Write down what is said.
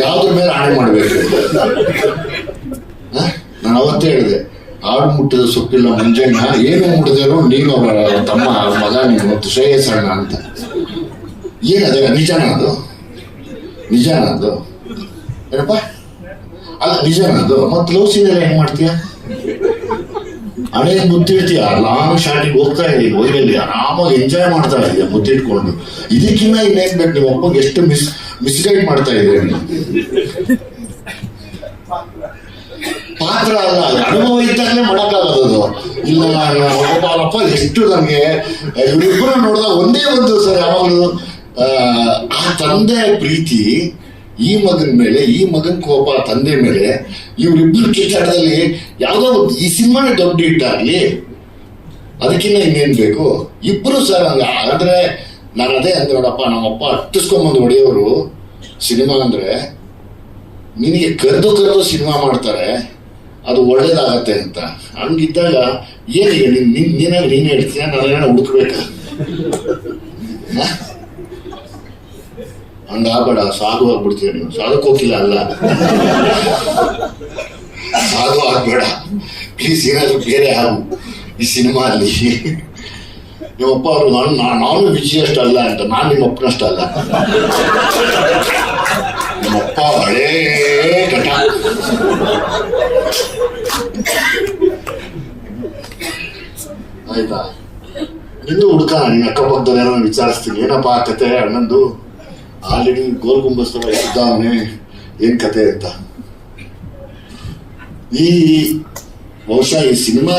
ಯಾವ್ದ್ರ ಮೇಲೆ ಆಣೆ ಮಾಡ್ಬೇಕು? ನಾನು ಅವತ್ತೇ ಹೇಳಿದೆ ಆಡು ಮುಟ್ಟಿದ ಸೊಪ್ಪಿಲ್ಲ ಮಂಜಣ್ಣ ಏನು ಮುಟ್ಟಿದ್ರು ನೀನು ತಮ್ಮ ಮಗ, ನೀನು ಶ್ರೇಯಸಣ್ಣ ಅಂತ. ಏನದ ನಿಜಾನ ಅದು? ನಿಜಾನ ಅದು? ಏನಪ್ಪ? ಅಲ್ಲ, ನಿಜಾನ ಅದು? ಮತ್ತೆ ಲವ್ ಎಲ್ಲ ಹೆಂಗ್ ಮಾಡ್ತೀಯ? ಹಣೆ ಮುತ್ತಿಡ್ತೀಯ? ಲಾಂಗ್ ಶಾರ್ಟಿಗೆ ಹೋಗ್ತಾ ಇದೀವಿ ಹೋಗಲಿ ಆರಾಮಾಗಿ ಎಂಜಾಯ್ ಮಾಡ್ತಾ ಇದೀಯ ಮುತ್ತಿಟ್ಕೊಂಡು. ಇದಕ್ಕಿನ್ನ ಇನ್ನೇನ್ ಬೇಕು? ನೀವು ಅಪ್ಪಗೆ ಎಷ್ಟು ಮಿಸ್ ಮಿಸ್ಗೈಡ್ ಮಾಡ್ತಾ ನೀವು? ಪಾತ್ರ ಅಲ್ಲ ಅನುಭವ ಇದ್ದಾಗಲೇ ಮಾಡಕ್ಕಾಗೋದು ಇಲ್ಲ ಗೋಪಾಲಪ್ಪ ಎಷ್ಟು ನನಗೆ ಇವರಿಬ್ಬರು ನೋಡಿದಾಗ ಒಂದೇ ಒಂದು ಸರ್ ಯಾವಾಗಲೂ ಆ ತಂದೆ ಪ್ರೀತಿ ಈ ಮಗನ ಮೇಲೆ, ಈ ಮಗನ ಕೋಪ ತಂದೆ ಮೇಲೆ ಇವರಿಬ್ಬರು ಕಿತ್ತಾಟದಲ್ಲಿ ಯಾವುದೋ ಒಂದು ಈ ಸಿನಿಮಾನೇ ದೊಡ್ಡ ಇಟ್ಟಾಗ್ಲಿ ಅದಕ್ಕಿಂತ ಇನ್ನೇನು ಬೇಕು? ಇಬ್ಬರು ಸರ್ ಅಂದ್ರೆ ನಾನು ಅದೇ ಅಂದ್ರೆ ನೋಡಪ್ಪ, ನಮ್ಮಪ್ಪ ಅಟ್ಟಿಸ್ಕೊಂಬಂದು ಹೊಡೆಯೋರು ಸಿನಿಮಾ ಅಂದ್ರೆ ನಿನಗೆ ಕರೆದು ಕರೆದು ಸಿನಿಮಾ ಮಾಡ್ತಾರೆ, ಅದು ಒಳ್ಳೇದಾಗತ್ತೆ ಅಂತ. ಹಂಗಿದ್ದಾಗ ಏನಿಗೆ ನೀನ್ ನೀನ್ ನೀನಾಗಿ ನೀನ್ ಹೇಳ್ತೀಯ? ಏನೋ ಹುಡುಕ್ಬೇಕಾ? ಹಂಗಾಗ್ಬೇಡ ಸಾಧು ಆಗ್ಬಿಡ್ತೀಯ ನೀವು. ಸಾಧುಕ್ ಹೋಗಿಲ್ಲ ಅಲ್ಲ? ಸಾಧು ಆಗ್ಬೇಡ. ಪ್ಲೀಸ್ ಏನಾದರೂ ಬೇರೆ ಆಗು ಈ ಸಿನಿಮಾ ಅಲ್ಲಿ? ನಿಮ್ಮಪ್ಪ ಅವರು, ನಾನು ನಾನು ವಿಜಯಷ್ಟು ಅಲ್ಲ ಅಂತ, ನಾನು ನಿಮ್ಮಪ್ಪನಷ್ಟು ಅಲ್ಲ ನಿಮ್ಮಪ್ಪ ಹಳೇ ಘಟ ಆಯ್ತಾ? ನಿಂದು ಹುಡ್ಕ, ನಿನ್ನ ಅಕ್ಕಪಕ್ಕದಲ್ಲಿ ಏನೋ ವಿಚಾರಿಸ್ತೀನಿ. ಏನಪ್ಪ ಕತೆ, ಅಣ್ಣಂದು? ಆಲ್ರೆಡಿ ಗೋಲ್ ಗುಂಬಸ್ ತರ ಇದ್ದಾವನೆ ಏನ್ ಕತೆ ಅಂತ? ಈ ಬಹುಶಃ ಈ ಸಿನಿಮಾ